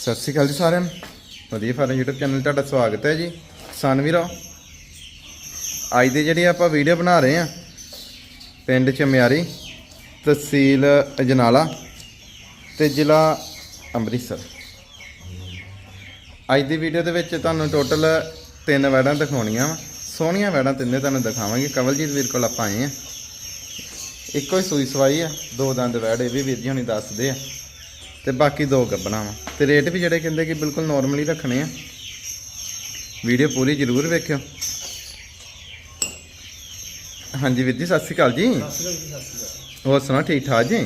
ਸਤਿ ਸ਼੍ਰੀ ਅਕਾਲ ਜੀ ਸਾਰਿਆਂ ਨੂੰ। ਵਧੀਆ ਫਾਰਮ YouTube ਚੈਨਲ ਤੁਹਾਡਾ ਸਵਾਗਤ ਹੈ ਜੀ। ਕਿਸਾਨ ਵੀਰੋ ਅੱਜ ਦੀ ਜਿਹੜੀ ਆਪਾਂ ਵੀਡੀਓ ਬਣਾ ਰਹੇ ਆ ਪਿੰਡ ਚਮਿਆਰੀ, ਤਹਿਸੀਲ ਅਜਨਾਲਾ ਤੇ ਜ਼ਿਲ੍ਹਾ ਅੰਮ੍ਰਿਤਸਰ। ਅੱਜ ਦੀ ਵੀਡੀਓ ਦੇ ਵਿੱਚ ਤੁਹਾਨੂੰ ਟੋਟਲ ਤਿੰਨ ਵੈੜਾਂ ਦਿਖਾਉਣੀਆਂ ਵਾ। ਸੋਹਣੀਆਂ ਵੈੜਾਂ ਤਿੰਨੇ ਤੁਹਾਨੂੰ ਦਿਖਾਵਾਂਗੇ। ਕਵਲਜੀਤ ਵੀਰ ਕੋਲ ਆਪਾਂ ਆਏ ਆ ਇੱਕੋ ਹੀ ਸੂਈ ਸਵਾਈ ਆ, ਦੋ ਦੰਦ ਵੈੜ, ਇਹ ਵੀ ਵੀਰ ਜੀ ਹੁਣੀ ਦੱਸਦੇ ਆ। ਤੇ ਬਾਕੀ ਦੋ ਗੱਬਣਾ ਵਾ। ਤੇ ਰੇਟ ਵੀ ਜਿਹੜੇ ਕਹਿੰਦੇ ਕਿ ਬਿਲਕੁਲ ਨਾਰਮਲੀ ਰੱਖਣੇ ਆ। ਵੀਡੀਓ ਪੂਰੀ ਜ਼ਰੂਰ ਵੇਖਿਓ। ਹਾਂਜੀ ਵੀਰ ਜੀ ਸਤਿ ਸ਼੍ਰੀ ਅਕਾਲ ਜੀ। ਹੋਰ ਸੁਣਾ ਠੀਕ ਠਾਕ ਜੀ?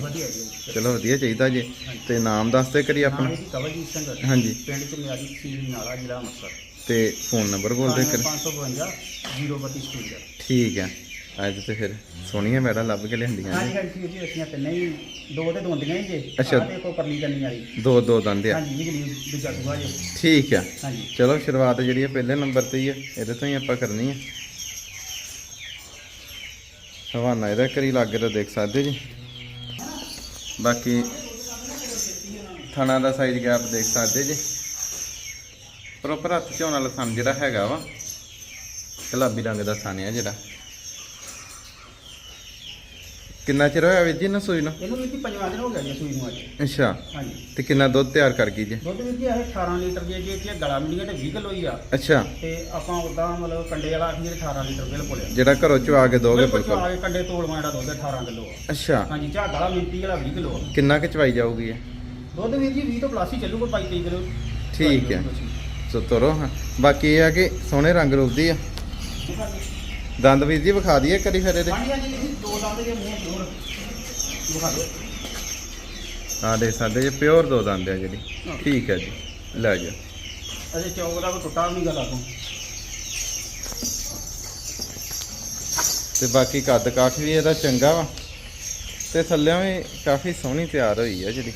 ਚਲੋ ਵਧੀਆ ਚਾਹੀਦਾ ਜੀ। ਤੇ ਨਾਮ ਦੱਸ ਦੇ ਕਰੀ ਆਪਣਾ। ਹੈ ਹਾਂਜੀ। ਪਿੰਡ ਚ ਮਿਆਰੀ ਤਹਿਸੀਲ ਨਾਲਾ ਜ਼ਿਲ੍ਹਾ ਅੰਮ੍ਰਿਤਸਰ। ਤੇ ਫੋਨ ਨੰਬਰ ਬੋਲ ਦੇ ਕਰ 552 032 ਸਟੂਡੀਓ ਠੀਕ ਆ। ਅੱਜ ਤੇ ਫਿਰ ਸੋਹਣੀਆਂ ਮੈਡਾਂ ਲੱਭ ਕੇ ਲਿਆਂਦੀਆਂ ਹਾਂਜੀ ਹਾਂਜੀ ਜੀ ਅਸੀਂ ਤਿੰਨੇ ਹੀ ਦੋ ਤੇ ਦੋਂਦੀਆਂ ਹੀ ਜੇ। ਅੱਛਾ। ਆਹ ਦੇਖੋ ਪਰਲੀ ਕੰਨੀ ਵਾਲੀ। ਦੋ ਦੋ ਦੰਦ ਆ। ਹਾਂਜੀ ਬਿਜਲੀ ਦੂਜਾ ਸੁਭਾ ਜੀ। ਠੀਕ ਆ। ਹਾਂਜੀ। ਚਲੋ ਸ਼ੁਰੂਆਤ ਜਿਹੜੀ ਆ ਪਹਿਲੇ ਨੰਬਰ ਤੇ ਹੀ ਆ। ਇਹਦੇ ਤੋਂ ਹੀ ਆਪਾਂ ਕਰਨੀ ਆ। ਹਵਾਨਾ ਇਹਦਾ ਕਰੀ ਲੱਗੇ ਤਾਂ ਦੇਖ ਸਕਦੇ ਜੀ। ਬਾਕੀ ਥਣਾ ਦਾ ਸਾਈਜ਼ ਗੈਪ ਦੇਖ ਸਕਦੇ ਜੀ। ਪ੍ਰੋਪਰ ਹੱਥ ਝੋਣ ਵਾਲਾ ਥਣ ਜਿਹੜਾ ਹੈਗਾ ਵਾ ਗੁਲਾਬੀ ਰੰਗ ਦਾ ਥਣ ਆ ਜਿਹੜਾ। ਕਿੰਨਾ ਚਿਰ ਹੋਇਆ ਵੀਰ ਜੀ ਨਾ ਸੂਈ ਨੂੰ? ਇਹਨੂੰ ਵੀ ਜੀ ਪੰਜਵਾਂ ਦਿਨ ਹੋ ਗਿਆ ਜੀ ਸੂਈ ਨੂੰ ਅੱਜ। ਅੱਛਾ। ਹਾਂਜੀ। ਤੇ ਕਿੰਨਾ ਦੁੱਧ ਤਿਆਰ ਕਰ ਗਈ ਜੀ? ਦੁੱਧ ਵੀ ਜੀ ਇਹ 18 ਲੀਟਰ ਦੀ ਜੇ ਇਹ ਗਲਾ ਮਿਲੀਆਂ ਤੇ 20 ਕਿਲੋ ਹੀ ਆ। ਅੱਛਾ। ਤੇ ਆਪਾਂ ਉਦਾਂ ਮਤਲਬ ਕੰਡੇ ਵਾਲਾ ਅਸੀਂ 18 ਲੀਟਰ ਬਿਲਕੁਲ ਆ ਜਿਹੜਾ ਘਰੋਂ ਚਵਾ ਕੇ ਦੋਗੇ ਬਿਲਕੁਲ। ਬਿਲਕੁਲ ਆ ਕੇ ਕੰਡੇ ਤੋਲਵਾ ਜਿਹੜਾ ਦੁੱਧ 18 ਕਿਲੋ ਆ। ਅੱਛਾ। ਹਾਂਜੀ ਝਾਗ ਵਾਲਾ ਮਿੰਟੀ ਵਾਲਾ 20 ਕਿਲੋ ਆ। ਕਿੰਨਾ ਕੁ ਚਵਾਈ ਜਾਊਗੀ ਇਹ? ਦੁੱਧ ਵੀਰ ਜੀ 20 ਤੋਂ ਪਲੱਸ ਹੀ ਚੱਲੂਗਾ 22 ਕਿਲੋ। ਠੀਕ ਹੈ। ਸੋ ਤੋਰੋ ਹਾਂ। ਬਾਕੀ ਇਹ ਆ ਕਿ ਸੋਹਣੇ ਰੰਗ ਰੂਪ ਦੀ ਆ ਦੰਦ ਵੀਰ ਜੀ ਵਿਖਾ ਦਈਏ ਕਰੀ ਫਿਰ ਇਹਦੇ। ਹਾਂਜੀ ਹਾਂਜੀ ਜੀ ਦੋ ਦੰਦ ਦੇ ਮੂੰਹ ਜ਼ਰੂਰ ਦਿਖਾ ਦਿਓ। ਹਾਂ ਦੇ ਸਾਡੇ ਜੇ ਪਿਓਰ ਦੋ ਦੰਦ ਆ ਜਿਹੜੀ। ਠੀਕ ਹੈ ਜੀ। ਲੈ ਜਾ ਅਜੇ ਚੌਕ ਦਾ ਕੋਈ ਟੁੱਟਾ ਵੀ ਨਹੀਂ ਗਲਾ ਤੋਂ ਤੇ ਬਾਕੀ ਕੱਦ ਕਾਠ ਵੀ ਇਹਦਾ ਚੰਗਾ ਵਾ। ਤੇ ਥੱਲਿਓਂ ਵੀ ਕਾਫੀ ਸੋਹਣੀ ਤਿਆਰ ਹੋਈ ਆ ਜਿਹੜੀ।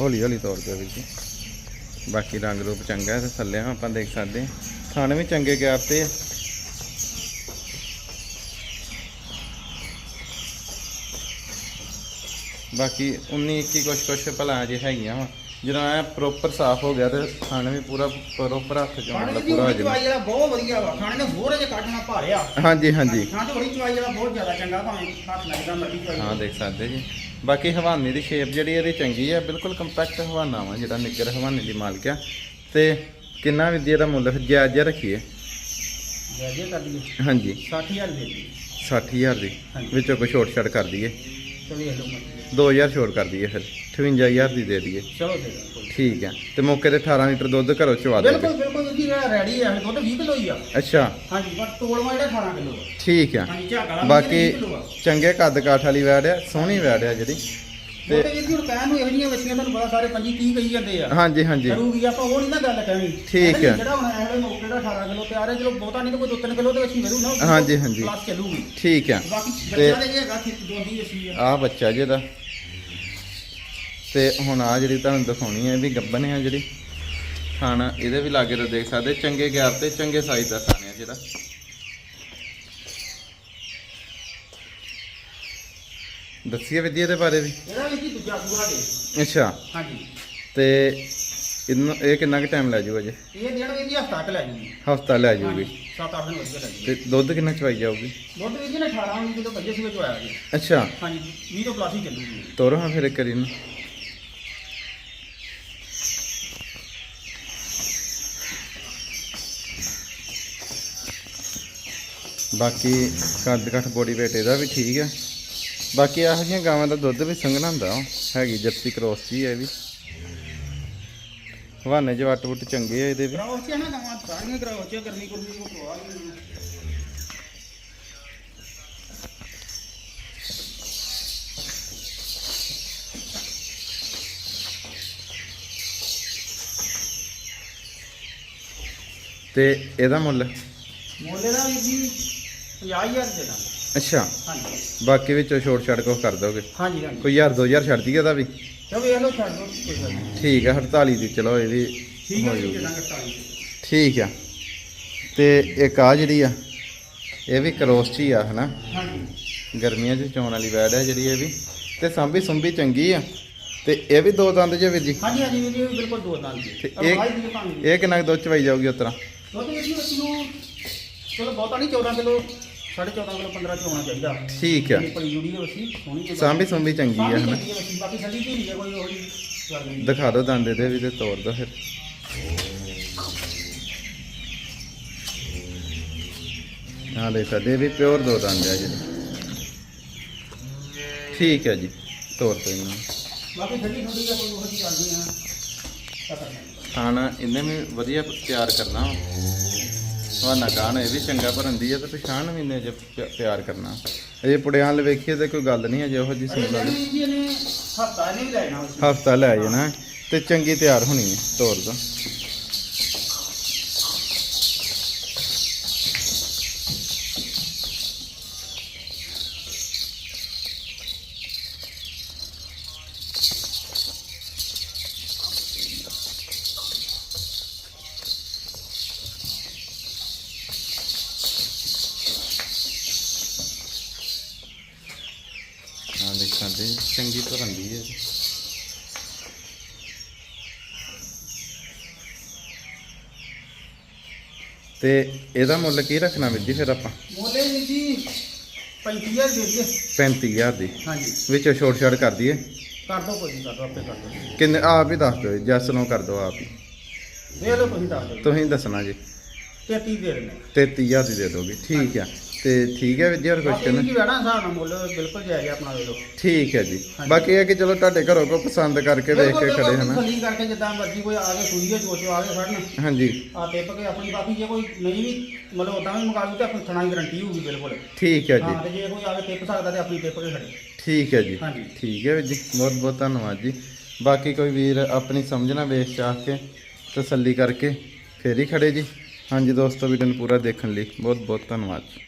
ਹੌਲੀ ਹੌਲੀ ਤੌਰ ਤੇ ਜੀ। ਬਾਕੀ ਰੰਗ ਰੂਪ ਚੰਗਾ ਹੈ ਤੇ ਥੱਲਿਓਂ ਆਪਾਂ ਦੇਖ ਸਕਦੇ ਹਾਂ। ਖਾਣੇ ਵੀ ਚੰਗੇ ਗੈਪ ਤੇ ਆ। ਬਾਕੀ 19 21 ਕੁਛ ਕੁਛ ਭਲਾ ਜੇ ਹੈਗੀਆਂ ਵਾ। ਜਦੋਂ ਐ ਪ੍ਰੋਪਰ ਸਾਫ਼ ਹੋ ਗਿਆ ਤੇ ਖਾਣੇ ਵੀ ਪੂਰਾ ਪ੍ਰੋਪਰ ਹੱਥ ਚ ਆਉਣ ਦੀ ਪੂਰਾ ਹੋ ਚਵਾਈ ਜਾਣਾ। ਵਾਲਾ ਬਹੁਤ ਵਧੀਆ ਵਾ। ਖਾਣੇ ਨੇ ਹੋਰ ਜੇ ਕੱਟਣਾ ਭਾਰਿਆ ਹਾਂਜੀ ਹਾਂਜੀ। ਖਾਣ ਤੇ ਬੜੀ ਚਵਾਈ ਵਾਲਾ ਬਹੁਤ ਜ਼ਿਆਦਾ ਚੰਗਾ ਭਾਵੇਂ ਹੱਥ ਲੱਗਦਾ ਮੱਟੀ ਚਵਾਈ ਹਾਂ ਦੇਖ ਸਕਦੇ ਜੀ। ਬਾਕੀ ਹਵਾਨੇ ਦੀ ਸ਼ੇਪ ਜਿਹੜੀ ਇਹਦੀ ਚੰਗੀ ਆ। ਬਿਲਕੁਲ ਕੰਪੈਕਟ ਹਵਾਨਾ ਵਾ ਜਿਹੜਾ ਨਿੱਗਰ ਹਵਾਨੇ ਦੀ ਮਾਲਕ ਆ। ਤੇ ਕਿੰਨਾ ਵੀ ਦੀ ਇਹਦਾ ਮੁੱਲ ਫਿਰ ਜਾਇਜ਼ ਰੱਖੀਏ? ਜੇ ਕਰ ਦਈਏ ਹਾਂਜੀ। 60000 ਦੇ ਦੀ 60000 ਦੀ। ਹਾਂਜੀ। ਵਿੱਚੋਂ ਕੋਈ ਛੋਟ ਛੜ ਕਰ ਦਈਏ? ਤੇ ਵੇਖ ਲਓ ਮਰਜ਼ੀ। 2000 ਛੋਟ ਕਰ ਦਈਏ ਫਿਰ। 58000 ਦੀ ਦੇ ਦਈਏ। ਚਲੋ ਦੇ ਦਿਓ ਕੋਈ ਠੀਕ ਆ ਤੇ ਮੌਕੇ ਤੇ 18 ਲੀਟਰ ਦੁੱਧ ਘਰੋਂ ਚਵਾ ਦੇ ਬਿਲਕੁਲ ਬਿਲਕੁਲ ਜੀ ਰੈਡੀ ਹੈ ਦੁੱਧ 20 ਕਿਲੋ ਹੀ ਆ। ਅੱਛਾ। ਹਾਂਜੀ ਪਰ ਤੋਲਵਾ ਜਿਹੜਾ 18 ਕਿਲੋ ਠੀਕ ਆ। ਹਾਂਜੀ ਝਾਗ ਵਾਲਾ ਬਾਕੀ 20 ਕਿਲੋ ਆ। ਚੰਗੇ ਕੱਦ ਕਾਠ ਵਾਲੀ ਵੈੜ ਆ ਸੋਹਣੀ ਵੈੜ ਆ ਜਿਹੜੀ। ਤੇ ਵੀਰ ਜੀ ਹੁਣ ਕਹਿਣ ਨੂੰ ਇਹੋ ਜਿਹੀਆਂ ਵਸੀਆਂ ਤੁਹਾਨੂੰ ਪਤਾ ਸਾਰੇ ਪੰਜੀ ਕੀ ਕਹੀ ਜਾਂਦੇ ਆ। ਹਾਂਜੀ ਹਾਂਜੀ। ਕਰੂਗੀ ਆਪਾਂ ਉਹ ਨਹੀਂ ਨਾ ਗੱਲ ਕਹਿਣੀ। ਠੀਕ ਹੈ। ਜਿਹੜਾ ਹੁਣ ਜਿਹੇ ਮੌਕੇ ਦਾ 18 ਕਿਲੋ ਤਿਆਰ ਹੈ ਚਲੋ ਬਹੁਤਾ ਨਹੀਂ ਤਾਂ ਕੋਈ 2-3 ਕਿਲੋ ਦੇ ਵਿੱਚ ਹੀ ਮਿਲੂ ਨਾ ਹਾਂਜੀ, ਹਾਂਜੀ। ਪਲੱਸ ਚੱਲੂਗੀ। ਠੀਕ ਆ ਬਾਕੀ ਤੇ- ਬੱਚਿਆਂ ਦੇ ਜੇ ਹੈਗਾ ਖੇਤ ਦੋਂਦੀ ਅਸੀਂ ਆ। ਆ ਬੱਚਾ ਜਿਹਦਾ ਤੇ ਹੁਣ ਆ ਜਿਹੜੀ ਤੁਹਾਨੂੰ ਦਿਖਾਉਣੀ ਹੈ ਇਹ ਵੀ ਗੱਬਨ ਹੈ ਜਿਹੜੀ। ਖਾਣਾ ਇਹਦੇ ਵੀ ਲਾਗੇ ਤੋਂ ਦੇਖ ਸਕਦੇ ਚੰਗੇ ਗੈਪ ਤੇ ਚੰਗੇ ਸਾਈਜ਼ ਦਾ ਖਾਣਾ ਹੈ ਜਿਹੜਾ। ਦੱਸੀਏ ਵਿਧੀ ਇਹਦੇ ਬਾਰੇ ਵੀ? ਇਹਦਾ ਵੀ ਜੀ ਦੂਜਾ ਸੂਆ ਦੇ ਅੱਛਾ। ਹਾਂਜੀ। ਤੇ ਇਹਨੂੰ ਇਹ ਕਿੰਨਾ ਕੁ ਟਾਈਮ ਲੈ ਜਾਊਗਾ ਜੀ? ਇਹ ਦੇਣ ਵੀ ਜੀ ਹਫਤਾ ਕ ਲੈ ਜੂਗੀ। ਹਫਤਾ ਲੈ ਜਾਊਗੀ 7-8 ਦਿਨ ਵਧੀਆ ਲੈ ਜੂਗੀ। ਤੇ ਦੁੱਧ ਕਿੰਨਾ ਚਵਾਈ ਜਾਊਗੀ? ਦੁੱਧ ਵੀ ਜੀ ਨੇ 18 19 ਕਿਲੋ ਬੱਜੇ ਸੀ ਵਿੱਚ ਆਇਆ ਜੀ। ਅੱਛਾ। ਹਾਂਜੀ 20 ਤੋਂ ਪਲੱਸ ਹੀ ਚੱਲੂਗੀ। ਤੋਰੋ ਹਾਂ ਫਿਰ ਇੱਕ ਵਾਰੀ ਨੂੰ ਬਾਕੀ ਕੱਦ ਕੱਠ ਬੋਡੀ weight ਇਹਦਾ ਵੀ ਠੀਕ ਹੈ। ਬਾਕੀ ਇਹੋ ਜਿਹੀਆਂ ਗਾਵਾਂ ਦਾ ਦੁੱਧ ਵੀ ਸੰਘਣਾ ਹੁੰਦਾ। ਹੈਗੀ ਜਰਸੀ ਕ੍ਰੋਸ ਜੀ ਹੈ ਇਹ ਵੀ। ਹਵਾਨੇ ਚ ਵੱਟ ਵੁੱਟ ਚੰਗੇ ਆ ਇਹਦੇ ਵੀ। ਕਰਾਓ ਚ ਨਾ ਗਾਵਾਂ ਸਾਰੀਆਂ ਕਰਾਓ ਚ ਗਰਮੀ ਗੁਰਮੀ ਕੋ ਕਰਵਾ ਲਈ ਤੇ ਇਹਦਾ ਮੁੱਲ? ਮੋਲੇ ਦਾ ਵੀ ਜੀ 50000 ਦੇ ਦਾਂ। ਅੱਛਾ। ਹਾਂਜੀ। ਬਾਕੀ ਵਿੱਚੋਂ ਛੋਟ ਛੱਡ ਕੋ ਕਰ ਦੋਗੇ? ਹਾਂਜੀ ਹਾਂਜੀ। ਕੋਈ 1000 2000 ਛੱਡ ਦਈਏ ਇਹਦਾ ਵੀ? ਚਲੋ ਇਹ ਲੋ ਛੱਡ ਦੋ ਕੋਈ ਗੱਲ ਨਹੀਂ। ਠੀਕ ਹੈ 48 ਦੀ ਚਲੋ ਇਹ ਵੀ ਠੀਕ ਹੈ ਹੋ ਜੀ ਜਾਊਗੀ। ਜਦਾਂ ਕਰਤਾਲੀ ਠੀਕ ਆ। ਤੇ ਇੱਕ ਆ ਜਿਹੜੀ ਆ ਇਹ ਵੀ ਕਰੋਸ 'ਚ ਹੀ ਆ ਹਨਾ? ਹਾਂਜੀ। ਗਰਮੀਆਂ 'ਚ ਚੋਣ ਵਾਲੀ ਵੈੜ ਹੈ ਜਿਹੜੀ ਇਹ ਵੀ। ਤੇ ਸੰਭੀ ਸੁੰਭੀ ਚੰਗੀ ਆ। ਤੇ ਇਹ ਵੀ ਦੋ ਦੰਦ ਜੇ ਵੀਰ ਜੀ? ਹਾਂਜੀ ਹਾਂਜੀ ਵੀਰ ਜੀ ਇਹ ਵੀ ਬਿਲਕੁਲ ਦੋ ਦੰਦ ਜੀ। ਤੇ ਇਹ- ਦੀ ਇਹ ਕਿੰਨਾ ਕੁ ਦੁੱਧ ਚਵਾਈ ਜਾਊਗੀ ਉਤਰਾ ਦੁੱਧ ਵੀਰ ਜੀ ਅਸੀਂ ਨੂੰ ਚਲੋ ਬਹੁਤਾ ਨਹੀਂ 14 ਕਿਲੋ 14.5 ਕਿਲੋ 15 ਚ ਹੋਣਾ ਚਾਹੀਦਾ। ਠੀਕ ਆ। ਜੁੜੀ ਹੈ ਵਸੀ ਸੋਹਣੀ ਹੈ ਸਾਂਭੀ ਸੁੰਭੀ ਚੰਗੀ ਆ ਹਨਾ? ਬਾਕੀ ਠੰਡੀ ਢੀਲੀ ਹੈ ਕੋਈ ਉਹੀ ਦਿਖਾ ਦਿਓ ਦੰਦ ਇਹਦੇ ਵੀ ਤੇ ਤੋੜ ਦਿਓ ਫਿਰ। ਆ ਲੈ ਸਾਡੇ ਵੀ ਪਿਓਰ ਦੋ ਦੰਦ ਆ ਜੀ ਠੀਕ ਹੈ ਜੀ ਤੋੜ ਦੋ ਇਹਨਾਂ ਬਾਕੀ ਠੰਡੀ ਠੰਡੀ ਹੈ ਕੋਈ ਉਹੀ ਪਤਾ ਨਹੀਂ। ਖਾਣਾ ਇਹਨੇ ਵੀ ਵਧੀਆ ਤਿਆਰ ਕਰਨਾ। ਵਾਨਾ ਕਾਨ ਇਹ ਵੀ ਚੰਗਾ ਭਰੰਦੀ ਹੈ ਤੇ ਪਛਾਣ ਵੀ ਨੇ ਜੇ ਪਿਆਰ ਕਰਨਾ। ਇਹ ਪੁੜਿਆਂ ਲ ਵੇਖੀਏ ਤੇ ਕੋਈ ਗੱਲ ਨਹੀਂ ਹੈ ਜੀ ਵੀ ਜੀ ਇਹਨੇ ਹਫਤਾ ਵੀ ਲੈਣਾ ਹਫਤਾ ਲੈ ਜਾਣਾ ਤੇ ਚੰਗੀ ਤਿਆਰ ਹੋਣੀ ਹੈ ਤੋੜ ਦੋ ਹਾਂ ਦੇਖਾਂ ਤੇ ਚੰਗੀ ਭਰੰਦੀ ਹੈ ਤੇ ਇਹਦਾ ਮੁੱਲ ਕੀ ਰੱਖਣਾ ਵੀਰ ਜੀ ਫਿਰ ਆਪਾਂ? ਮੋਲੇ ਜੀ 35000 ਦੇ ਦਈਏ। 35000 ਦੀ। ਹਾਂਜੀ। ਵਿੱਚੋਂ ਛੋਟ ਛਾੜ ਕਰ ਦਈਏ? ਕਰ ਦੋ ਕੋਈ ਨਹੀਂ ਕਰ ਦੋ ਆਪੇ ਕਰ ਦੋ। ਕਿੰਨੇ ਆਪ ਹੀ ਦੱਸ ਦਿਓ ਜੈਸ ਨੂੰ ਕਰ ਦਿਓ ਆਪ ਹੀ। ਦੇ ਲਓ ਤੁਸੀਂ ਦੱਸ ਦਿਓ। ਤੁਸੀਂ ਦੱਸਣਾ ਜੀ। 33 ਦੇ ਦੇਣੇ 33000 ਦੀ ਦੇ ਦੋਗੇ ਠੀਕ ਆ। ਤੇ ਠੀਕ ਹੈ ਵੀਰ ਜੀ ਹੋਰ ਬਾਕੀ ਕੁਐਸਚਨ ਜੀ ਵੇੜਾ ਹਿਸਾਬ ਨਾਲ ਮੁੱਲ ਬਿਲਕੁਲ ਜਾਇਜ਼ ਹੈ ਆਪਣਾ ਦੇ ਲਓ। ਠੀਕ ਹੈ ਜੀ। ਬਾਕੀ ਇਹ ਹੈ ਕਿ ਚਲੋ ਤੁਹਾਡੇ ਘਰੋਂ ਕੋ ਪਸੰਦ ਕਰਕੇ ਦੇਖ ਕੇ ਖੜੇ ਹਨਾ। ਖਲੀ ਕਰਕੇ ਜਿੱਦਾਂ ਮਰਜ਼ੀ ਕੋਈ ਆ ਕੇ ਸੂਈਏ ਚੋਚੋ ਆ ਕੇ ਫੜਨ ਹਾਂਜੀ। ਆ ਟਿੱਪ ਕੇ ਆਪਣੀ ਬਾਕੀ ਜੇ ਕੋਈ ਨਹੀਂ ਵੀ ਮਤਲਬ ਉਦਾਂ ਵੀ ਮੰਗਾ ਲੂ ਤੇ ਆਪਣੀ ਥਣਾ ਦੀ ਗਾਰੰਟੀ ਹੋਊਗੀ ਬਿਲਕੁਲ। ਠੀਕ ਹੈ ਜੀ। ਹਾਂ ਤੇ ਜੇ ਕੋਈ ਆ ਕੇ ਟਿੱਪ ਸਕਦਾ ਤੇ ਆਪਣੀ ਟਿੱਪ ਕੇ ਖੜੇ। ਠੀਕ ਹੈ ਜੀ। ਹਾਂਜੀ। ਠੀਕ ਹੈ ਵੀਰ ਜੀ ਬਹੁਤ ਬਹੁਤ ਧੰਨਵਾਦ ਜੀ। ਬਾਕੀ ਕੋਈ ਵੀਰ ਆਪਣੀ ਸਮਝਣਾ ਵੇਖ ਚਾਹ ਕੇ ਤਸੱਲੀ ਕਰਕੇ ਫੇਰ ਹੀ ਖੜੇ ਜੀ। ਹਾਂਜੀ ਦੋਸਤੋ ਵੀਡੀਓ ਨੂੰ ਪੂਰਾ ਦੇਖਣ ਲਈ ਬਹੁਤ ਬਹੁਤ ਧੰਨਵਾਦ।